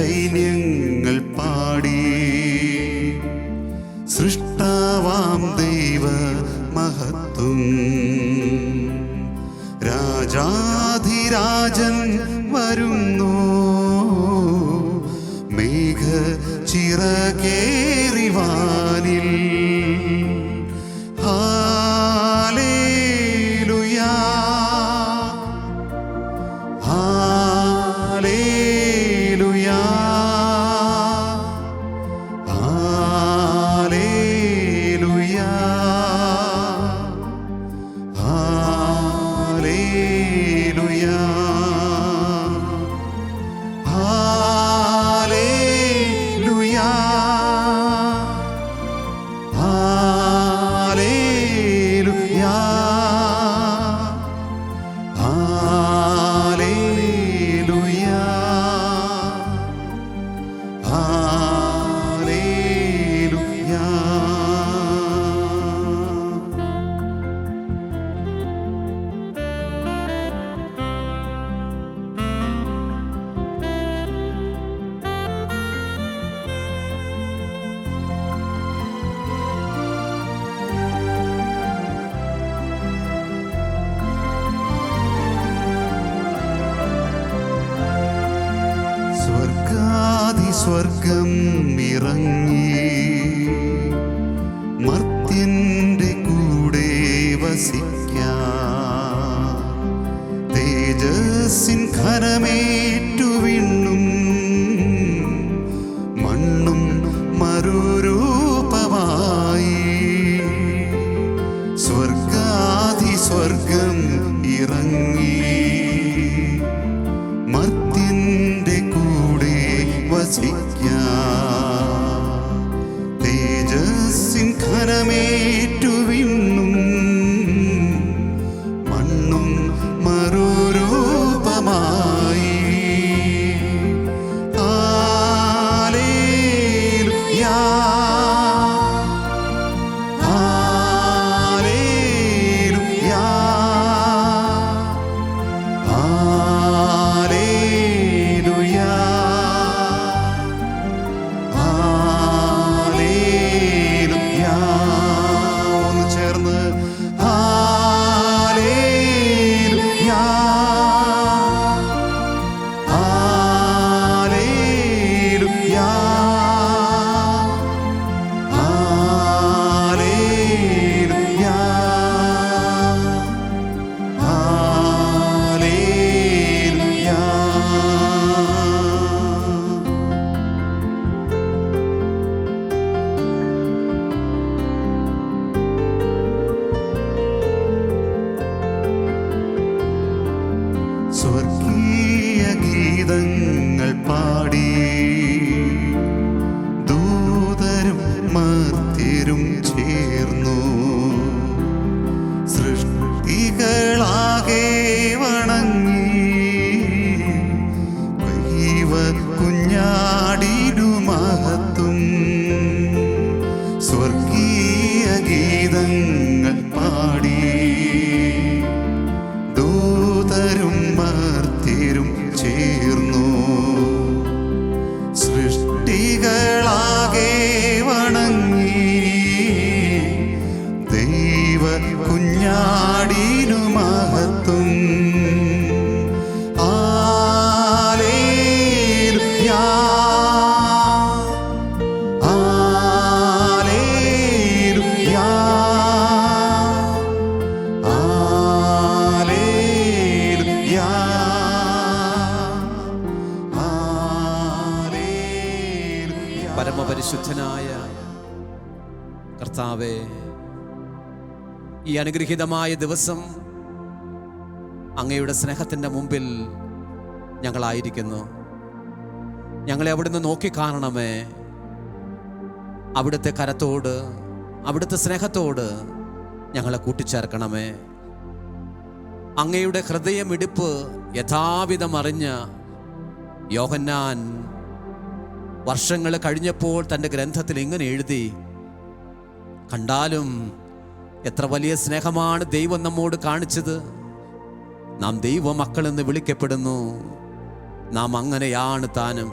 每年 ഗീതങ്ങൾ അനുഗ്രഹീതമായ ദിവസം അങ്ങയുടെ സ്നേഹത്തിന്റെ മുമ്പിൽ ഞങ്ങളായിരിക്കുന്നു. ഞങ്ങളെ അവിടുന്ന് നോക്കിക്കാണണമേ അവിടുത്തെ കരത്തോട് അവിടുത്തെ സ്നേഹത്തോട് ഞങ്ങളെ കൂട്ടിച്ചേർക്കണമേ. അങ്ങയുടെ ഹൃദയമിടിപ്പ് യഥാവിധം അറിഞ്ഞ യോഹന്നാൻ വർഷങ്ങൾ കഴിഞ്ഞപ്പോൾ തന്റെ ഗ്രന്ഥത്തിൽ ഇങ്ങനെ എഴുതി കണ്ടാലും എത്ര വലിയ സ്നേഹമാണ് ദൈവം നമ്മോട് കാണിച്ചത്. നാം ദൈവ മക്കളെന്ന് വിളിക്കപ്പെടുന്നു. നാം അങ്ങനെയാണ് താനും.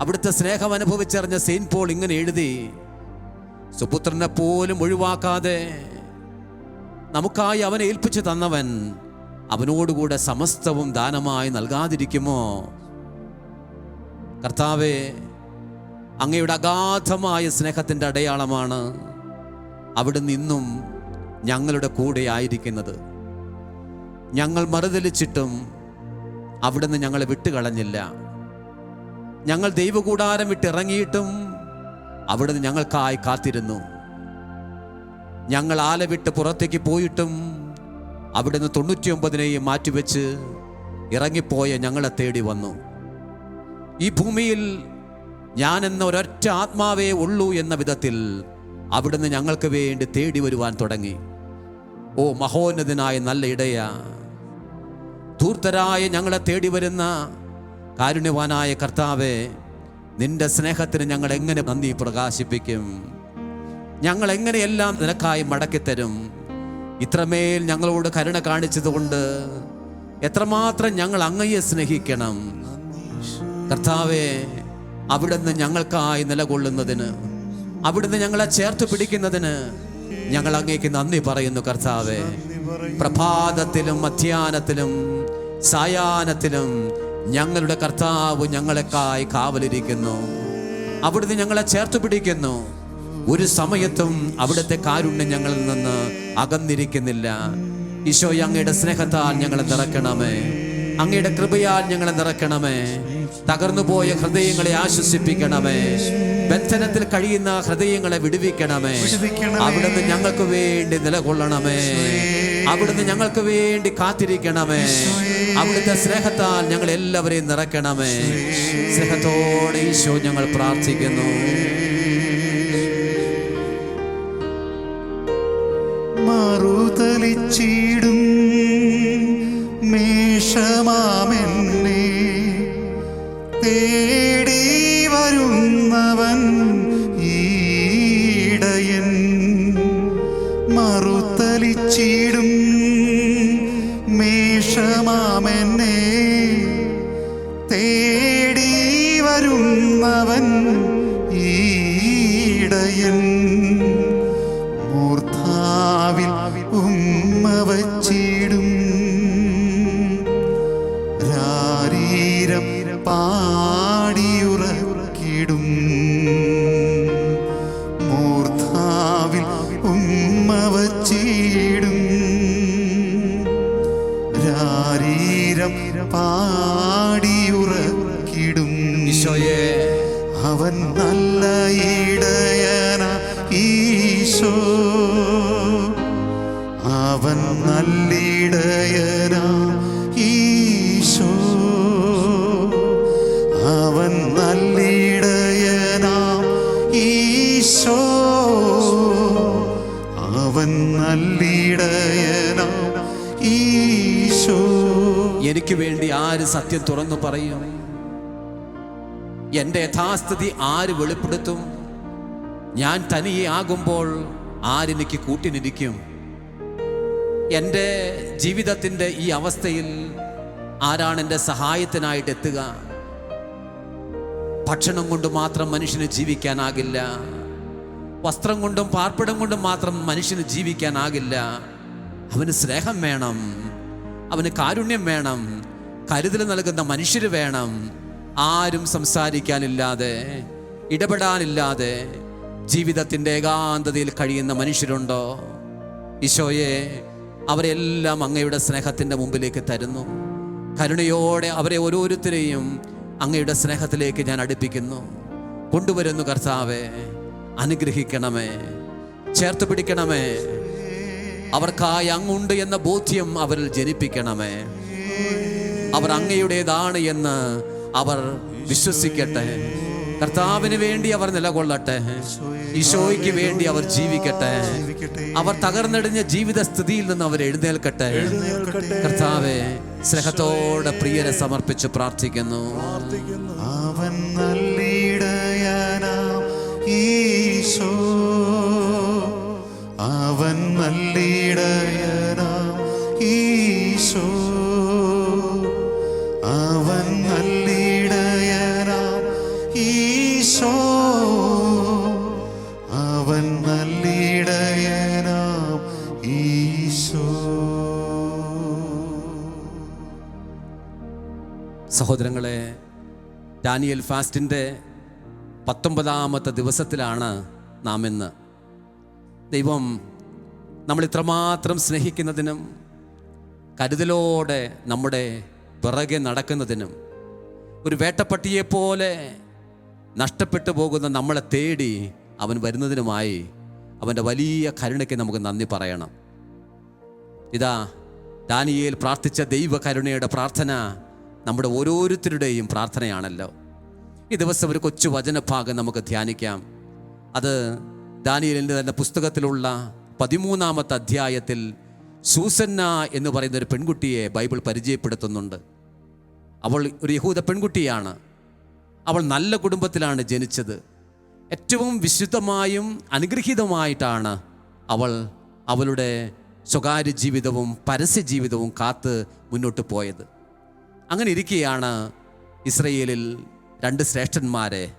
അവിടുത്തെ സ്നേഹം അനുഭവിച്ചറിഞ്ഞ സെയിൻ പോൾ ഇങ്ങനെ എഴുതി സുപുത്രനെ പോലും ഒഴിവാക്കാതെ നമുക്കായി അവനെ ഏൽപ്പിച്ചു തന്നവൻ അവനോടുകൂടെ സമസ്തവും ദാനമായി നൽകാതിരിക്കുമോ? കർത്താവേ അങ്ങയുടെ അഗാധമായ സ്നേഹത്തിന്റെ അടയാളമാണ് അവിടെ നിന്നും ഞങ്ങളുടെ കൂടെ ആയിരിക്കുന്നത്. ഞങ്ങൾ മറുതലിച്ചിട്ടും അവിടുന്ന് ഞങ്ങളെ വിട്ടുകളഞ്ഞില്ല. ഞങ്ങൾ ദൈവകൂടാരം വിട്ടിറങ്ങിയിട്ടും അവിടുന്ന് ഞങ്ങൾക്കായി കാത്തിരുന്നു. ഞങ്ങൾ ആല വിട്ട് പുറത്തേക്ക് പോയിട്ടും അവിടുന്ന് തൊണ്ണൂറ്റിയൊമ്പതിനെയും മാറ്റിവെച്ച് ഇറങ്ങിപ്പോയ ഞങ്ങളെ തേടി വന്നു. ഈ ഭൂമിയിൽ ഞാൻ എന്ന ഒരൊറ്റ ആത്മാവേ ഉള്ളൂ എന്ന വിധത്തിൽ അവിടുന്ന് ഞങ്ങൾക്ക് വേണ്ടി തേടി വരുവാൻ തുടങ്ങി. ഓ മഹോന്നതനായ നല്ല ഇടയ ധൂർത്തരായ ഞങ്ങളെ തേടി വരുന്ന കാരുണ്യവാനായ കർത്താവെ നിന്റെ സ്നേഹത്തിന് ഞങ്ങൾ എങ്ങനെ നന്ദി പ്രകാശിപ്പിക്കും? ഞങ്ങൾ എങ്ങനെയെല്ലാം നിനക്കായി മടക്കിത്തരും? ഇത്രമേൽ ഞങ്ങളോട് കരുണ കാണിച്ചതുകൊണ്ട് എത്രമാത്രം ഞങ്ങൾ അങ്ങയെ സ്നേഹിക്കണം? കർത്താവെ അവിടുന്ന് ഞങ്ങൾക്കായി നിലകൊള്ളുന്നതിന് അവിടുന്ന് ഞങ്ങളെ ചേർത്ത് പിടിക്കുന്നതിന് ഞങ്ങൾ അങ്ങേക്ക് നന്ദി പറയുന്നു കർത്താവെ. പ്രഭാതത്തിലും മധ്യാനത്തിലും സായാഹ്നത്തിലും ഞങ്ങളുടെ കർത്താവ് ഞങ്ങളെക്കായി കാവലിരിക്കുന്നു. അവിടുന്ന് ഞങ്ങളെ ചേർത്ത് പിടിക്കുന്നു. ഒരു സമയത്തും അവിടുത്തെ കാരുണ്യം ഞങ്ങളിൽ നിന്ന് അകന്നിരിക്കുന്നില്ല. ഈശോ അങ്ങയുടെ സ്നേഹത്താൽ ഞങ്ങളെ നിറയ്ക്കണമേ. അങ്ങയുടെ കൃപയാൽ ഞങ്ങളെ നിറയ്ക്കണമേ. തകർന്നുപോയ ഹൃദയങ്ങളെ ആശ്വസിപ്പിക്കണമേ. ബന്ധനത്തിൽ കഴിയുന്ന ഹൃദയങ്ങളെ വിടുവിക്കണമേ. അവിടുന്ന് ഞങ്ങൾക്ക് വേണ്ടി നിലകൊള്ളണമേ. അവിടുന്ന് ഞങ്ങൾക്ക് വേണ്ടി കാത്തിരിക്കണമേ. അവിടുത്തെ സ്നേഹത്താൽ ഞങ്ങൾ എല്ലാവരെയും നിറയ്ക്കണമേ. സ്നേഹത്തോടെ ഈശോ ഞങ്ങൾ പ്രാർത്ഥിക്കുന്നു. മറുതലിച്ചിടും മേഷമാമെന്നെ തേടി വരുന്നവൻ ഈടയൻ. മറുതലിച്ചിടും മേഷമാമെന്നെ എനിക്ക് വേണ്ടി ആര് സത്യം തുറന്നു പറയും? എന്റെ യഥാസ്ഥിതി ആര് വെളിപ്പെടുത്തും? ഞാൻ തനിയെ ആകുമ്പോൾ ആരെനിക്ക് കൂട്ടിനിരിക്കും? എന്റെ ജീവിതത്തിന്റെ ഈ അവസ്ഥയിൽ ആരാണ് എന്റെ സഹായത്തിനായിട്ട് എത്തുക? ഭക്ഷണം കൊണ്ട് മാത്രം മനുഷ്യന് ജീവിക്കാനാകില്ല. വസ്ത്രം കൊണ്ടും പാർപ്പിടം കൊണ്ടും മാത്രം മനുഷ്യന് ജീവിക്കാനാകില്ല. അവന് സ്നേഹം വേണം. അവന് കാരുണ്യം വേണം കരുതൽ നൽകുന്ന മനുഷ്യർ വേണം. ആരും സംസാരിക്കാനില്ലാതെ ഇടപെടാനില്ലാതെ ജീവിതത്തിന്റെ ഏകാന്തതയിൽ കഴിയുന്ന മനുഷ്യരുണ്ടോ? ഈശോയെ അവരെല്ലാം അങ്ങയുടെ സ്നേഹത്തിന്റെ മുമ്പിലേക്ക് തരുന്നു. കരുണയോടെ അവരെ ഓരോരുത്തരെയും അങ്ങയുടെ സ്നേഹത്തിലേക്ക് ഞാൻ അടുപ്പിക്കുന്നു. കൊണ്ടുവരുന്നു കർത്താവെ അനുഗ്രഹിക്കണമേ ചേർത്ത് പിടിക്കണമേ. അവർക്കായി അങ്ങുണ്ട് എന്ന ബോധ്യം അവരിൽ ജനിപ്പിക്കണമേ. അവർ അങ്ങയുടേതാണ് എന്ന് അവർ വിശ്വസിക്കട്ടെ. കർത്താവിന് വേണ്ടി അവർ നിലകൊള്ളട്ടെ. ഈശോയ്ക്ക് വേണ്ടി അവർ ജീവിക്കട്ടെ. അവർ തകർന്നടിഞ്ഞ ജീവിത സ്ഥിതിയിൽ നിന്ന് അവർ എഴുന്നേൽക്കട്ടെ. കർത്താവെ സ്നേഹത്തോടെ പ്രിയരെ സമർപ്പിച്ച് പ്രാർത്ഥിക്കുന്നു. അവൻ ഈശോ. അവൻ ഈശോ. അവൻ ഈശോ. അവൻ ഈശോ. സഹോദരങ്ങളെ ഡാനിയൽ ഫാസ്റ്റിന്റെ പത്തൊമ്പതാമത്തെ ദിവസത്തിലാണ് നാം ഇന്ന് ദൈവം നമ്മൾ ഇത്രമാത്രം സ്നേഹിക്കുന്നതിനും കരുതലോടെ നമ്മുടെ പിറകെ നടക്കുന്നതിനും ഒരു വേട്ടപ്പട്ടിയെപ്പോലെ നഷ്ടപ്പെട്ടു പോകുന്ന നമ്മളെ തേടി അവൻ വരുന്നതിനുമായി അവന്റെ വലിയ കരുണയ്ക്ക് നമുക്ക് നന്ദി പറയണം. ഇതാ ദാനിയേൽ പ്രാർത്ഥിച്ച ദൈവകരുണയുടെ പ്രാർത്ഥന നമ്മുടെ ഓരോരുത്തരുടെയും പ്രാർത്ഥനയാണല്ലോ. ഈ ദിവസം ഒരു കൊച്ചു വചനഭാഗം നമുക്ക് ധ്യാനിക്കാം. അത് ദാനിയലിന്റെ തന്നെ പുസ്തകത്തിലുള്ള പതിമൂന്നാമത്തെ അധ്യായത്തിൽ സൂസന്ന എന്ന് പറയുന്ന ഒരു പെൺകുട്ടിയെ ബൈബിൾ പരിചയപ്പെടുത്തുന്നുണ്ട്. അവൾ ഒരു യഹൂദ പെൺകുട്ടിയാണ്. അവൾ നല്ല കുടുംബത്തിലാണ് ജനിച്ചത്. ഏറ്റവും വിശുദ്ധമായും അനുഗ്രഹീതമായിട്ടാണ് അവൾ അവളുടെ സ്വകാര്യ ജീവിതവും പരസ്യ ജീവിതവും കാത്ത് മുന്നോട്ട് പോയത്. അങ്ങനെ ഇരിക്കെയാണ് ഇസ്രയേലിൽ രണ്ട് ശ്രേഷ്ഠന്മാരെ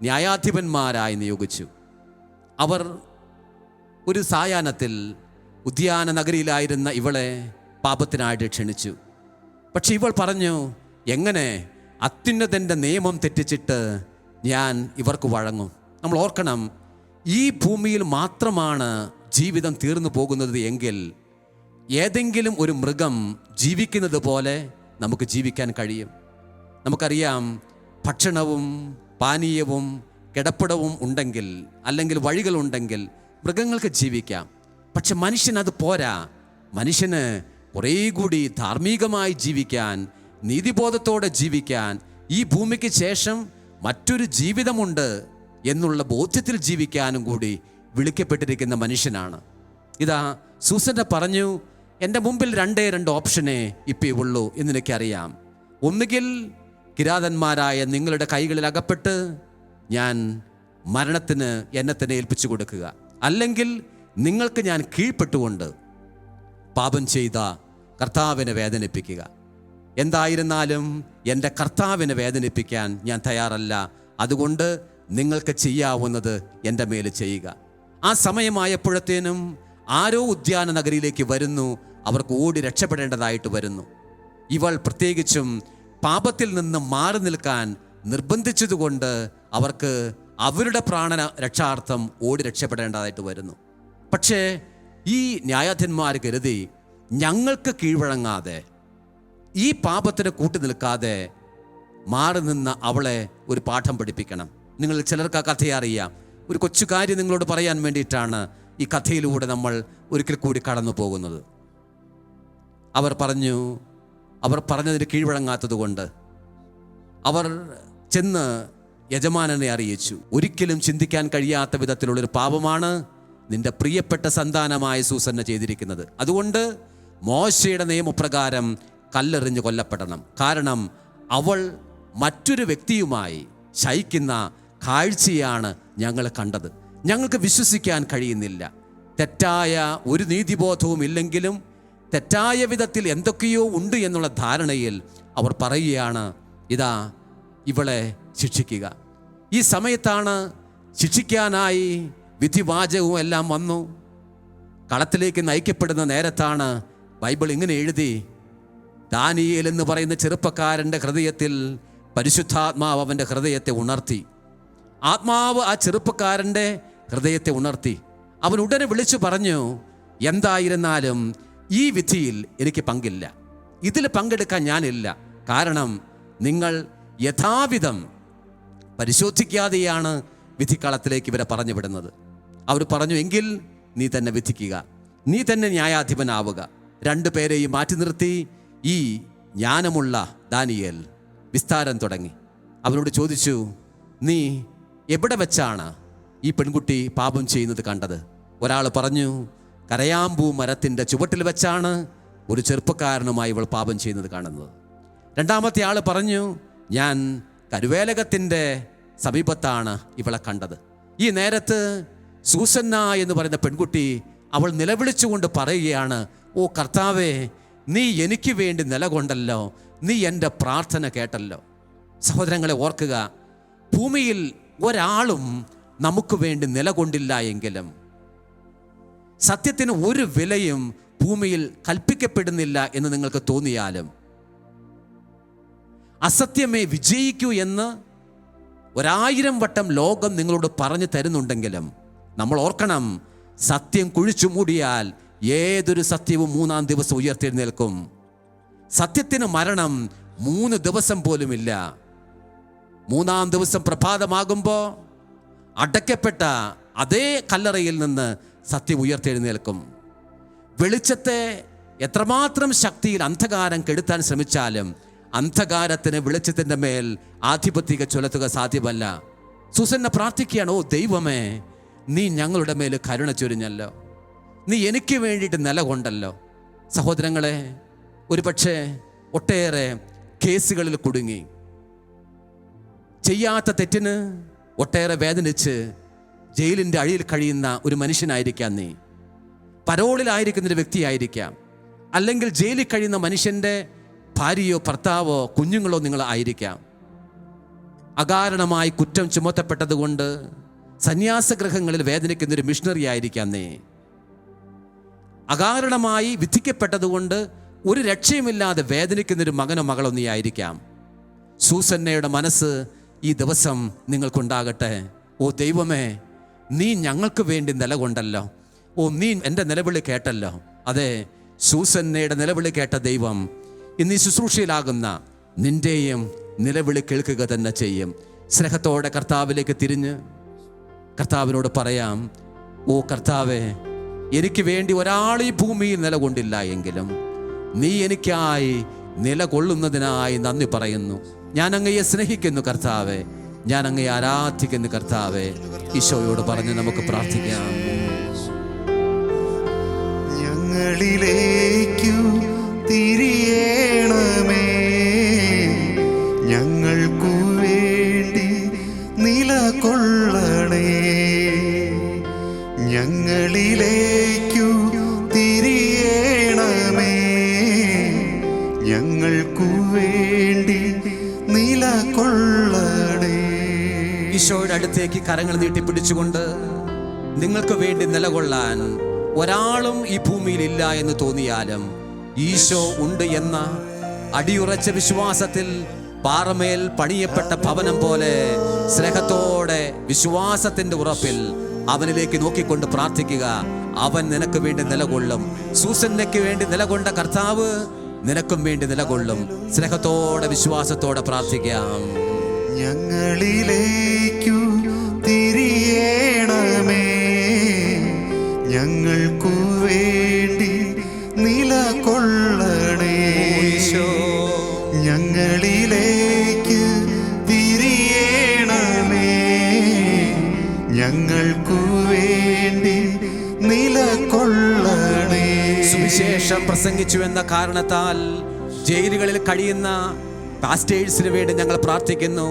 ന്യായാധിപന്മാരായി നിയോഗിച്ചു. അവർ ഒരു സായാഹ്നത്തിൽ ഉദ്യാന നഗരിയിലായിരുന്ന ഇവളെ പാപത്തിനായിട്ട് ക്ഷണിച്ചു. പക്ഷെ ഇവൾ പറഞ്ഞു എങ്ങനെ? അത്യുന്നതന്റെ നിയമം തെറ്റിച്ചിട്ട് ഞാൻ ഇവർക്ക് വഴങ്ങും. നമ്മൾ ഓർക്കണം ഈ ഭൂമിയിൽ മാത്രമാണ് ജീവിതം തീർന്നു പോകുന്നത് എങ്കിൽ ഏതെങ്കിലും ഒരു മൃഗം ജീവിക്കുന്നത് പോലെ നമുക്ക് ജീവിക്കാൻ കഴിയും. നമുക്കറിയാം ഭക്ഷണവും പാനീയവും കിടപ്പിടവും ഉണ്ടെങ്കിൽ അല്ലെങ്കിൽ വഴികളുണ്ടെങ്കിൽ മൃഗങ്ങൾക്ക് ജീവിക്കാം. പക്ഷെ മനുഷ്യൻ അത് പോരാ. മനുഷ്യന് കുറേ കൂടി ധാർമ്മികമായി ജീവിക്കാൻ നീതിബോധത്തോടെ ജീവിക്കാൻ ഈ ഭൂമിക്ക് ശേഷം മറ്റൊരു ജീവിതമുണ്ട് എന്നുള്ള ബോധ്യത്തിൽ ജീവിക്കാനും കൂടി വിളിക്കപ്പെട്ടിരിക്കുന്ന മനുഷ്യനാണ്. ഇതാ സൂസന്റെ പറഞ്ഞു എന്റെ മുമ്പിൽ രണ്ടേ രണ്ട് ഓപ്ഷനേ ഇപ്പേ ഉള്ളൂ എന്ന് എനിക്കറിയാം ഒന്നുകിൽ കിരാതന്മാരായ നിങ്ങളുടെ കൈകളിൽ അകപ്പെട്ട് ഞാൻ മരണത്തിന് എന്നെ തന്നെ ഏൽപ്പിച്ചു കൊടുക്കുക. അല്ലെങ്കിൽ നിങ്ങൾക്ക് ഞാൻ കീഴ്പ്പെട്ടുകൊണ്ട് പാപം ചെയ്ത കർത്താവിനെ വേദനിപ്പിക്കുക. എന്തായിരുന്നാലും എന്റെ കർത്താവിനെ വേദനിപ്പിക്കാൻ ഞാൻ തയ്യാറല്ല. അതുകൊണ്ട് നിങ്ങൾക്ക് ചെയ്യാവുന്നത് എന്റെ മേൽ ചെയ്യുക. ആ സമയമായപ്പോഴത്തേനും ആരോ ഉദ്യാന നഗരിയിലേക്ക് വരുന്നു. അവർക്ക് ഓടി രക്ഷപ്പെടേണ്ടതായിട്ട് വരുന്നു. ഇവൾ പ്രത്യേകിച്ചും പാപത്തിൽ നിന്ന് മാറി നിൽക്കാൻ നിർബന്ധിച്ചതുകൊണ്ട് അവർക്ക് അവരുടെ പ്രാണന രക്ഷാർത്ഥം ഓടി രക്ഷപ്പെടേണ്ടതായിട്ട് വരുന്നു. പക്ഷേ ഈ ന്യായാധിന്മാർ കരുതി ഞങ്ങൾക്ക് കീഴ്വഴങ്ങാതെ ഈ പാപത്തിന് കൂട്ടി നിൽക്കാതെ മാറി നിന്ന് അവളെ ഒരു പാഠം പഠിപ്പിക്കണം. നിങ്ങൾ ചിലർക്ക് ആ കഥയെ അറിയാം. ഒരു കൊച്ചു കാര്യം നിങ്ങളോട് പറയാൻ വേണ്ടിയിട്ടാണ് ഈ കഥയിലൂടെ നമ്മൾ ഒരിക്കൽ കൂടി കടന്നു പോകുന്നത്. അവർ പറഞ്ഞു അവർ പറഞ്ഞതിന് കീഴ്വഴങ്ങാത്തത് കൊണ്ട്. അവർ ചെന്ന് യജമാനനെ അറിയിച്ചു. ഒരിക്കലും ചിന്തിക്കാൻ കഴിയാത്ത വിധത്തിലുള്ളൊരു പാപമാണ് നിന്റെ പ്രിയപ്പെട്ട സന്താനമായ സൂസന്ന ചെയ്തിരിക്കുന്നത്. അതുകൊണ്ട് മോശയുടെ നിയമപ്രകാരം കല്ലെറിഞ്ഞ് കൊല്ലപ്പെടണം. കാരണം അവൾ മറ്റൊരു വ്യക്തിയുമായി ശയിക്കുന്ന കാഴ്ചയാണ് ഞങ്ങൾ കണ്ടത്. ഞങ്ങൾക്ക് വിശ്വസിക്കാൻ കഴിയുന്നില്ല. തെറ്റായ ഒരു നീതിബോധവും ഇല്ലെങ്കിലും തെറ്റായ വിധത്തിൽ എന്തൊക്കെയോ ഉണ്ട് എന്നുള്ള ധാരണയിൽ അവർ പറയുകയാണ് ഇതാ ഇവളെ ശിക്ഷിക്കുക. ഈ സമയത്താണ് ശിക്ഷിക്കാനായി വിധിവാചകവും എല്ലാം വന്നു. കളത്തിലേക്ക് നയിക്കപ്പെടുന്ന നേരത്താണ് ബൈബിൾ ഇങ്ങനെ എഴുതി ദാനിയേൽ എന്ന് പറയുന്ന ചെറുപ്പക്കാരന്റെ ഹൃദയത്തിൽ പരിശുദ്ധാത്മാവ് അവന്റെ ഹൃദയത്തെ ഉണർത്തി. ആത്മാവ് ആ ചെറുപ്പക്കാരന്റെ ഹൃദയത്തെ ഉണർത്തി. അവൻ ഉടനെ വിളിച്ചു പറഞ്ഞു എന്തായിരുന്നാലും ഈ വിധിയിൽ എനിക്ക് പങ്കില്ല. ഇതിൽ പങ്കെടുക്കാൻ ഞാനില്ല. കാരണം നിങ്ങൾ യഥാവിധം പരിശോധിക്കാതെയാണ് വിധിക്കളത്തിലേക്ക് ഇവരെ പറഞ്ഞു വിടുന്നത് അവർ പറഞ്ഞു എങ്കിൽ നീ തന്നെ വിധിക്കുക. നീ തന്നെ ന്യായാധിപനാവുക. രണ്ടു പേരെയും മാറ്റി നിർത്തി. ഈ ജ്ഞാനമുള്ള ദാനിയേൽ വിസ്താരം തുടങ്ങി. അവരോട് ചോദിച്ചു നീ എവിടെ വെച്ചാണ് ഈ പെൺകുട്ടി പാപം ചെയ്യുന്നത് കണ്ടത്? ഒരാൾ പറഞ്ഞു കരയാമ്പൂ മരത്തിന്റെ ചുവട്ടിൽ വെച്ചാണ് ഒരു ചെറുപ്പക്കാരനുമായി ഇവൾ പാപം ചെയ്യുന്നത് കാണുന്നത്. രണ്ടാമത്തെ ആൾ പറഞ്ഞു ഞാൻ കരുവേലകത്തിന്റെ സമീപത്താണ് ഇവളെ കണ്ടത്. ഈ നേരത്ത് സൂസന്ന എന്ന് പറയുന്ന പെൺകുട്ടി അവൾ നിലവിളിച്ചുകൊണ്ട് പറയുകയാണ് ഓ കർത്താവേ നീ എനിക്ക് വേണ്ടി നിലകൊണ്ടല്ലോ നീ എന്റെ പ്രാർത്ഥന കേട്ടല്ലോ. സഹോദരങ്ങളെ ഓർക്കുക ഭൂമിയിൽ ഒരാളും നമുക്ക് വേണ്ടി നിലകൊണ്ടില്ല എങ്കിലും സത്യത്തിന് ഒരു വിലയും ഭൂമിയിൽ കൽപ്പിക്കപ്പെടുന്നില്ല എന്ന് നിങ്ങൾക്ക് തോന്നിയാലും അസത്യമേ വിജയിക്കൂ എന്ന് ഒരായിരം വട്ടം ലോകം നിങ്ങളോട് പറഞ്ഞു തരുന്നുണ്ടെങ്കിലും നമ്മൾ ഓർക്കണം സത്യം കുഴിച്ചു മൂടിയാൽ ഏതൊരു സത്യവും മൂന്നാം ദിവസം ഉയർത്തെഴുന്നേൽക്കും. സത്യത്തിന് മരണം മൂന്ന് ദിവസം പോലുമില്ല. മൂന്നാം ദിവസം പ്രഭാതമാകുമ്പോൾ അടയ്ക്കപ്പെട്ട അതേ കല്ലറയിൽ നിന്ന് സത്യം ഉയർത്തെഴുന്നേൽക്കും. വെളിച്ചത്തെ എത്രമാത്രം ശക്തിയിൽ അന്ധകാരം കെടുത്താൻ ശ്രമിച്ചാലും അന്ധകാരത്തിന് വെളിച്ചത്തിന്റെ മേൽ ആധിപത്യം ചുലത്തുക സാധ്യമല്ല. സുസന്ന പ്രാർത്ഥിക്കുകയാണ് ഓ ദൈവമേ നീ ഞങ്ങളുടെ മേൽ കരുണ ചൊരിഞ്ഞല്ലോ. നീ എനിക്ക് വേണ്ടിയിട്ട് നിലകൊണ്ടല്ലോ സഹോദരങ്ങളെ ഒരുപക്ഷെ ഒട്ടേറെ കേസുകളിൽ കുടുങ്ങി. ചെയ്യാത്ത തെറ്റിന് ഒട്ടേറെ വേദനിച്ച് ജയിലിന്റെ അഴിയിൽ കഴിയുന്ന ഒരു മനുഷ്യനായിരിക്കാം നീ. പരോളിലായിരിക്കുന്ന ഒരു വ്യക്തിയായിരിക്കാം. അല്ലെങ്കിൽ ജയിലിൽ കഴിയുന്ന മനുഷ്യന്റെ ഭാര്യയോ ഭർത്താവോ കുഞ്ഞുങ്ങളോ നിങ്ങൾ ആയിരിക്കാം. അകാരണമായി കുറ്റം ചുമത്തപ്പെട്ടതുകൊണ്ട് സന്യാസഗ്രഹങ്ങളിൽ വേദനിക്കുന്ന ഒരു മിഷണറി ആയിരിക്കാം നീ. അകാരണമായി വിധിക്കപ്പെട്ടതുകൊണ്ട് ഒരു രക്ഷയുമില്ലാതെ വേദനിക്കുന്നൊരു മകനോ മകളോ നീ ആയിരിക്കാം. സൂസന്നയുടെ മനസ്സ് ഈ ദിവസം നിങ്ങൾക്കുണ്ടാകട്ടെ. ഓ ദൈവമേ നീ ഞങ്ങൾക്ക് വേണ്ടി നിലകൊണ്ടല്ലോ. ഓ നീ എന്റെ നിലവിളി കേട്ടല്ലോ. അതെ സൂസന്നയുടെ നിലവിളി കേട്ട ദൈവം ഇന്ന് ശുശ്രൂഷയിലാകുന്ന നിന്റെയും നിലവിളി കേൾക്കുക തന്നെ ചെയ്യും. സ്നേഹത്തോടെ കർത്താവിലേക്ക് തിരിഞ്ഞ് കർത്താവിനോട് പറയാം ഓ കർത്താവേ എനിക്ക് വേണ്ടി ഒരാൾ ഈ ഭൂമിയിൽ നിലകൊണ്ടില്ല എങ്കിലും നീ എനിക്കായി നിലകൊള്ളുന്നതിനായി നന്ദി പറയുന്നു. ഞാൻ അങ്ങയെ സ്നേഹിക്കുന്നു കർത്താവെ ഞാൻ അങ്ങയെ ആരാധിക്കുന്നു കർത്താവെ. ഈശോയോട് പറഞ്ഞ് നമുക്ക് പ്രാർത്ഥിക്കാം. ഞങ്ങളിലേക്കു തിരിയണമേ. ഞങ്ങൾക്കു വേണ്ടി നിലകൊള്ളണേ. ഞങ്ങളിലേക്കു തിരിയണമേ. ഞങ്ങൾക്കു വേണ്ടി നിലകൊള്ളണേ. ഈശോയുടെ അടുത്തേക്ക് കരങ്ങൾ നീട്ടി പിടിച്ചുകൊണ്ട് നിങ്ങൾക്ക് വേണ്ടി നിലകൊള്ളാൻ ഒരാളും ഈ ഭൂമിയിൽ ഇല്ല എന്ന് തോന്നിയാലും ഈശോ ഉണ്ട് എന്ന അടിയുറച്ച വിശ്വാസത്തിൽ പാറമേൽ പണിയപ്പെട്ട ഭവനം പോലെ സ്നേഹത്തോടെ വിശ്വാസത്തിന്റെ ഉറപ്പിൽ അവനിലേക്ക് നോക്കിക്കൊണ്ട് പ്രാർത്ഥിക്കുക. അവൻ നിനക്ക് വേണ്ടി നിലകൊള്ളും. സൂസന്നയ്ക്ക് വേണ്ടി നിലകൊണ്ട കർത്താവ് നിനക്കും വേണ്ടി നിലകൊള്ളും. സ്നേഹത്തോടെ വിശ്വാസത്തോടെ പ്രാർത്ഥിക്കാം. ഞങ്ങളിലേക്കു തിരിയേണമേ. ഞങ്ങൾക്കു വേണ്ടി നിലകൊള്ളണേ ഞങ്ങളിലേക്ക് തിരിയണമേ. ഞങ്ങൾക്കു വേണ്ടി നിലകൊള്ളണേ. സുവിശേഷം പ്രസംഗിച്ചു എന്ന കാരണത്താൽ ജയിലുകളിൽ കഴിയുന്ന പാസ്റ്റേഴ്സിന് വേണ്ടി ഞങ്ങൾ പ്രാർത്ഥിക്കുന്നു.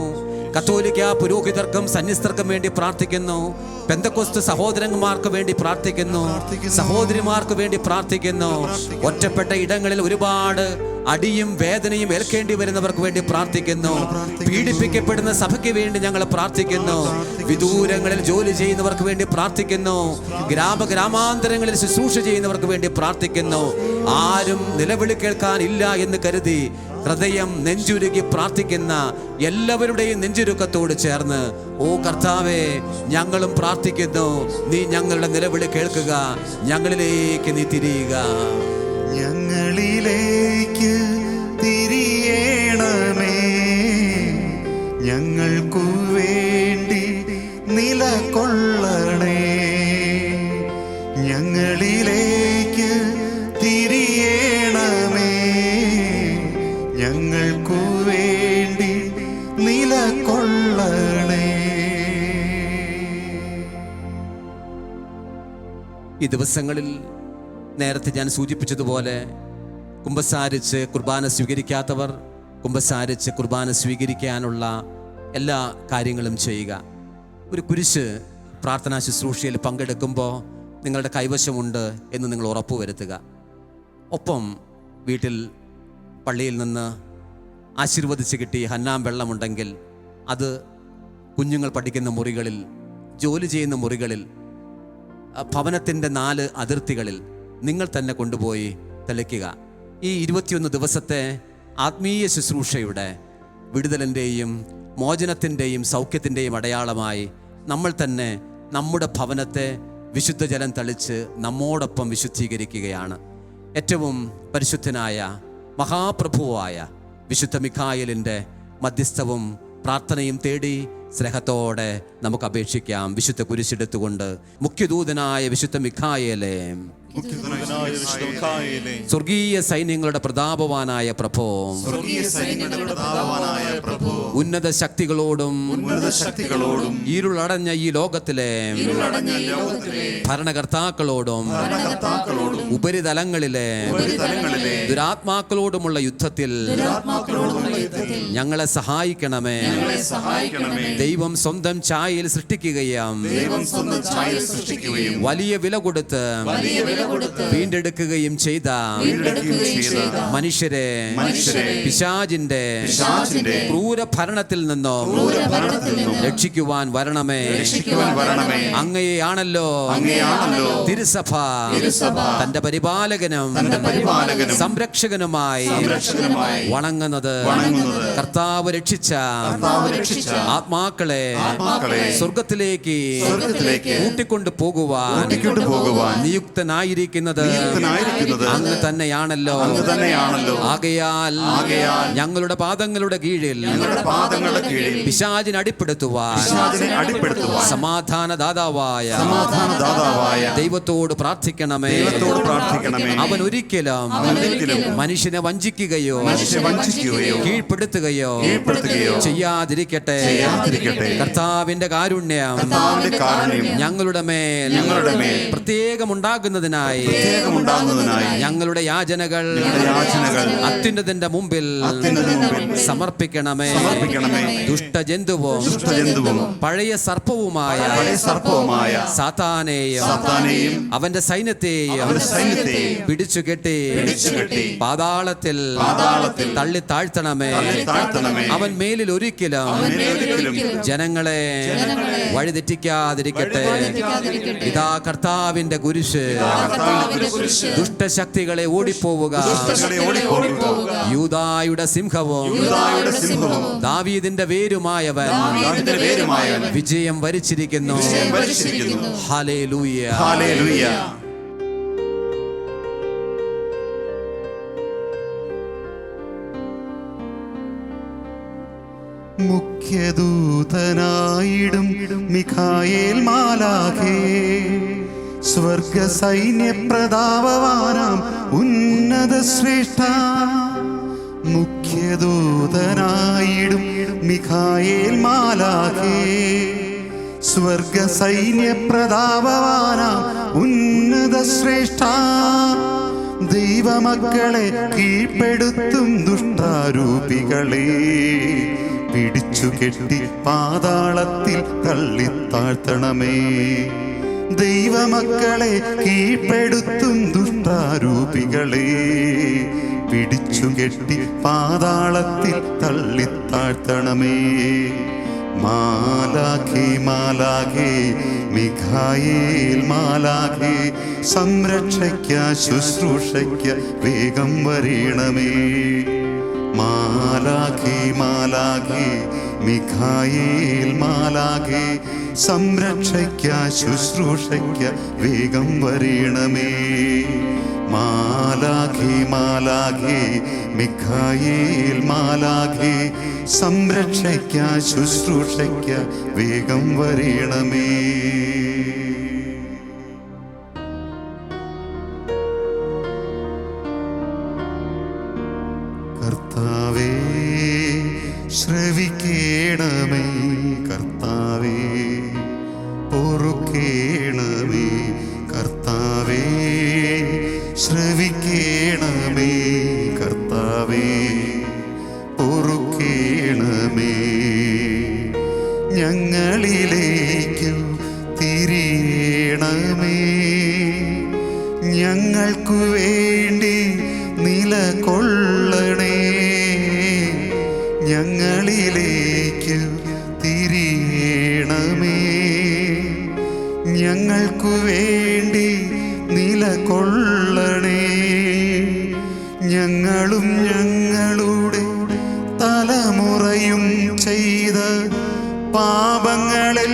കത്തോലിക്ക പുരോഹിതർക്കും സന്യസ്തർക്കും വേണ്ടി പ്രാർത്ഥിക്കുന്നു. പെന്തക്കൊസ്ത് സഹോദരന്മാർക്ക് വേണ്ടി പ്രാർത്ഥിക്കുന്നു. സഹോദരിമാർക്ക് വേണ്ടി പ്രാർത്ഥിക്കുന്നു. ഒറ്റപ്പെട്ട ഇടങ്ങളിൽ ഒരുപാട് അടിയും വേദനയും ഏൽക്കേണ്ടി വരുന്നവർക്ക് വേണ്ടി പ്രാർത്ഥിക്കുന്നു. പീഡിപ്പിക്കപ്പെടുന്ന സഭയ്ക്ക് വേണ്ടി ഞങ്ങൾ പ്രാർത്ഥിക്കുന്നു. വിദൂരങ്ങളിൽ ജോലി ചെയ്യുന്നവർക്ക് വേണ്ടി പ്രാർത്ഥിക്കുന്നു. ഗ്രാമ ഗ്രാമാന്തരങ്ങളിൽ ശുശ്രൂഷ ചെയ്യുന്നവർക്ക് വേണ്ടി പ്രാർത്ഥിക്കുന്നു. ആരും നിലവിളി കേൾക്കാൻ ഇല്ല എന്ന് കരുതി ഹൃദയം നെഞ്ചുരുകി പ്രാർത്ഥിക്കുന്ന എല്ലാവരുടെയും നെഞ്ചുരുക്കത്തോട് ചേർന്ന് ഓ കർത്താവേ ഞങ്ങളും പ്രാർത്ഥിക്കുന്നു. നീ ഞങ്ങളുടെ നിലവിളി കേൾക്കുക. ഞങ്ങളിലേക്ക് നീ തിരിയുക. ഞങ്ങളിലേക്ക് തിരിയേണമേ. ഞങ്ങൾക്കു വേണ്ടി നിലകൊള്ളണേ വേണ്ടി നിലകൊള്ളണേ. ഈ ദിവസങ്ങളിൽ നേരത്തെ ഞാൻ സൂചിപ്പിച്ചതുപോലെ കുംഭസാരിച്ച് കുർബാന സ്വീകരിക്കാത്തവർ കുംഭസാരിച്ച് കുർബാന സ്വീകരിക്കാനുള്ള എല്ലാ കാര്യങ്ങളും ചെയ്യുക. ഒരു കുരിശ് പ്രാർത്ഥനാ ശുശ്രൂഷയിൽ പങ്കെടുക്കുമ്പോൾ നിങ്ങളുടെ കൈവശമുണ്ട് എന്ന് നിങ്ങൾ ഉറപ്പുവരുത്തുക. ഒപ്പം വീട്ടിൽ പള്ളിയിൽ നിന്ന് ആശീർവദിച്ച് കിട്ടി. ഹന്നാം വെള്ളമുണ്ടെങ്കിൽ അത് കുഞ്ഞുങ്ങൾ പഠിക്കുന്ന മുറികളിൽ ജോലി ചെയ്യുന്ന മുറികളിൽ ഭവനത്തിന്റെ നാല് അതിർത്തികളിൽ നിങ്ങൾ തന്നെ കൊണ്ടുപോയി തെളിക്കുക. ഈ ഇരുപത്തിയൊന്ന് ദിവസത്തെ ആത്മീയ ശുശ്രൂഷയുടെ വിടുതലിന്റെയും മോചനത്തിന്റെയും സൗഖ്യത്തിന്റെയും അടയാളമായി നമ്മൾ തന്നെ നമ്മുടെ ഭവനത്തെ വിശുദ്ധ ജലം തളിച്ച് നമ്മോടൊപ്പം വിശുദ്ധീകരിക്കുകയാണ്. ഏറ്റവും പരിശുദ്ധനായ മഹാപ്രഭുവായ വിശുദ്ധ മിക്കായലിന്റെ മധ്യസ്ഥവും പ്രാർത്ഥനയും തേടി സ്നേഹത്തോടെ നമുക്ക് അപേക്ഷിക്കാം. വിശുദ്ധ കുരിശെടുത്തുകൊണ്ട് മുഖ്യദൂതനായ വിശുദ്ധ മിഖായലേം. സ്വർഗീയ സൈന്യങ്ങളുടെ പ്രതാപവാനായ പ്രഭോ. ഉന്നത ശക്തികളോടും ശക്തികളോടും ഇരുളടഞ്ഞ ഈ ലോകത്തിലെ ഭരണകർത്താക്കളോടും ഉപരിതലങ്ങളിലെ ദുരാത്മാക്കളോടുമുള്ള യുദ്ധത്തിൽ ഞങ്ങളെ സഹായിക്കണമേ. ദൈവം സ്വന്തം ചായയിൽ സൃഷ്ടിക്കുകയും വലിയ വില കൊടുത്ത് വലിയ ചെയ്ത വീണ്ടെടുക്കുകയും ചെയ്ത മനുഷ്യരെ പിശാജിന്റെ ക്രൂര ഭരണത്തിൽ നിന്നും രക്ഷിക്കുവാൻ വരണമേ. അങ്ങയെയാണല്ലോ തിരുസഭ. തന്റെ പരിപാലകനും സംരക്ഷകനുമായി വണങ്ങുന്നത്. കർത്താവ് രക്ഷിച്ച ആത്മാക്കളെ സ്വർഗത്തിലേക്ക് കൂട്ടിക്കൊണ്ടു പോകുവാൻ പോകുവാൻ നിയുക്തനായിരിക്കുന്നത് നിയുക്തനായിരിക്കുന്നത് അങ്ങ് തന്നെയാണല്ലോ. തന്നെയാണല്ലോ. ആകയാൽ ഞങ്ങളുടെ പാദങ്ങളുടെ കീഴിൽ പാദങ്ങളുടെ കീഴിൽ പിശാചിനെ അടിപ്പെടുത്തുവാൻ അടിപ്പെടുത്തുവാൻ സമാധാന ദാതാവായ സമാധാന ദാതാവായ ദൈവത്തോട് പ്രാർത്ഥിക്കണമേ. ദൈവത്തോട് പ്രാർത്ഥിക്കണമേ. അവൻ ഒരിക്കലും മനുഷ്യനെ വഞ്ചിക്കുകയോ കീഴ്പ്പെടുത്തുകയോ കീഴ്പ്പെടുത്തുകയോ ചെയ്യാതിരിക്കട്ടെ. കർത്താവിന്റെ കാരുണ്യം ഞങ്ങളുടെ മേൽ ഞങ്ങളുടെ മേൽ പ്രത്യേകം ഉണ്ടാകുന്നതിനായി പ്രത്യേകമുണ്ടാകുന്നതിനായി ഞങ്ങളുടെ യാചനകൾ അത്യുന്നതിന്റെ മുമ്പിൽ സമർപ്പിക്കണമേ. ദുഷ്ടജന്തുവും പഴയ സർപ്പവുമായ സർപ്പവുമായ സാത്താനെയും അവന്റെ സൈന്യത്തെയും പിടിച്ചു കെട്ടി പാതാളത്തിൽ തള്ളി താഴ്ത്തണമേ. അവൻ മേലിൽ ഒരിക്കലും ജനങ്ങളെ വഴിതെറ്റിക്കാതിരിക്കട്ടെ. ഇതാ കർത്താവിന്റെ കുരിശ്. ദുഷ്ടശക്തികളെ ഓടിപ്പോവുക. യൂതായുടെ സിംഹവും യൂദായുടെ സിംഹവും ദാവീദിന്റെ വേരുമായവൻ. വിജയം വരിച്ചിരിക്കുന്നു. മുഖ്യദൂതനായിടും മിഖായേൽ മാലാഖേ. സ്വർഗ സൈന്യ പ്രതാപവാനാം ഉന്നത ശ്രേഷ്ഠ മുഖ്യദൂതനായിടും മിഖായേൽ മാലാഖേ. സ്വർഗ സൈന്യ പ്രതാപവാനാം ഉന്നത ശ്രേഷ്ഠ ദൈവമക്കളെ കീഴ്പ്പെടുത്തും ദുഷ്ടാരൂപികളെ. പിടിച്ചു കെട്ടി പാതാളത്തിൽ തള്ളിത്താഴ്ത്തണമേ. ദൈവമക്കളെ കീഴ്പ്പെടുത്തും ദുഷ്ടാരൂപികളെ. പിടിച്ചു കെട്ടി പാതാളത്തിൽ തള്ളിത്താഴ്ത്തണമേ മാലാഖേ മാലാഖേ മിഖായേൽ മാലാഖേ സംരക്ഷയ്ക്ക ശുശ്രൂഷയ്ക്ക വേഗം വരീണമേ. മാലാഖേ മാലാഖേ മിഖായേൽ മാലാഖേ സംരക്ഷയ്ക്ക ശുശ്രൂഷയ്ക്ക വേഗം വരീണമേ. മാലാഖി മാലാഖേ മിഖായേൽ മാലാഖേ സംരക്ഷയ്ക്ക ശുശ്രൂഷയ്ക്ക വേഗം വരീണമേ. ഞങ്ങൾക്കു വേണ്ടി നിലകൊള്ളണേ. ഞങ്ങളും ഞങ്ങളുടെ തലമുറയും ചെയ്ത പാപങ്ങളെല്ലാം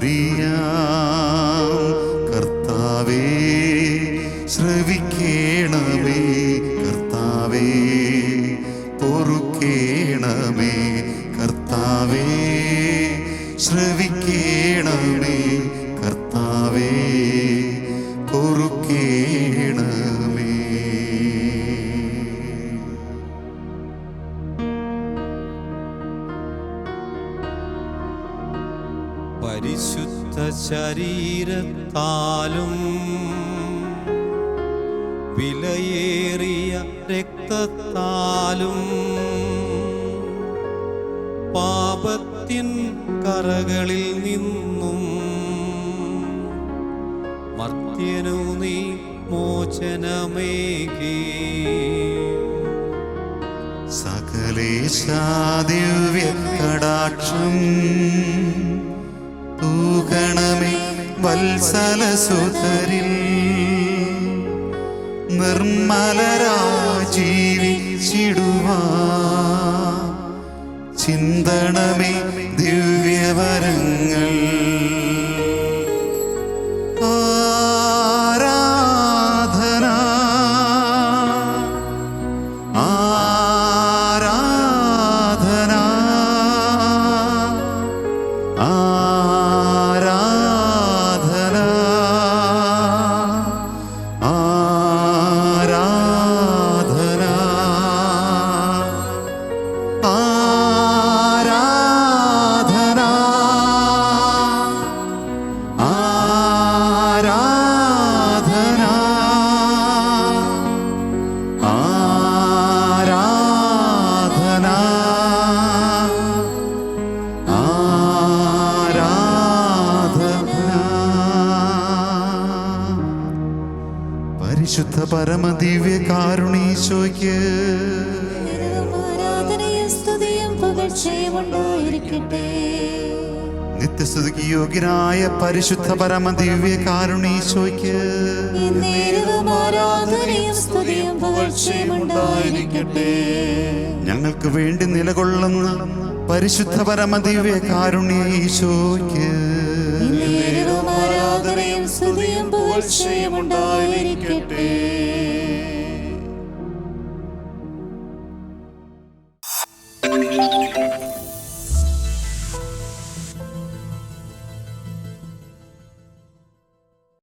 ചൊരിയാം. കർത്താവേ ശ്രവിക്കേണമേ. കർത്താവേ പൊറുക്കേണമേ. കർത്താവേ ശ്രവിക്കേണമേ ശരീരത്താലും വിലയേറിയ രക്തത്താലും പാപത്തിൻ കറകളിൽ നിന്നും മർത്യനു നീ മോചനമേകി. സകലേശാദിവ്യ കടാക്ഷം വത്സലസുതരിൽ നിർമ്മലരാ ജീവിച്ചിടുവാ ചിന്തണമേ ദിവ്യവരങ്ങൾ പരമദിവ്യ കാരുണീശോയ്ക്ക് നിത്യസ്തുതിക്ക് യോഗ്യനായ പരിശുദ്ധ പരമ ദിവ്യ കാരുണീശോയ്ക്ക് ഞങ്ങൾക്ക് വേണ്ടി നിലകൊള്ളുന്ന പരിശുദ്ധ പരമ ദിവ്യ കാരുണ്യ ഈശോയ്ക്ക് താഴ്ചയുമുണ്ടായിരിക്കട്ടെ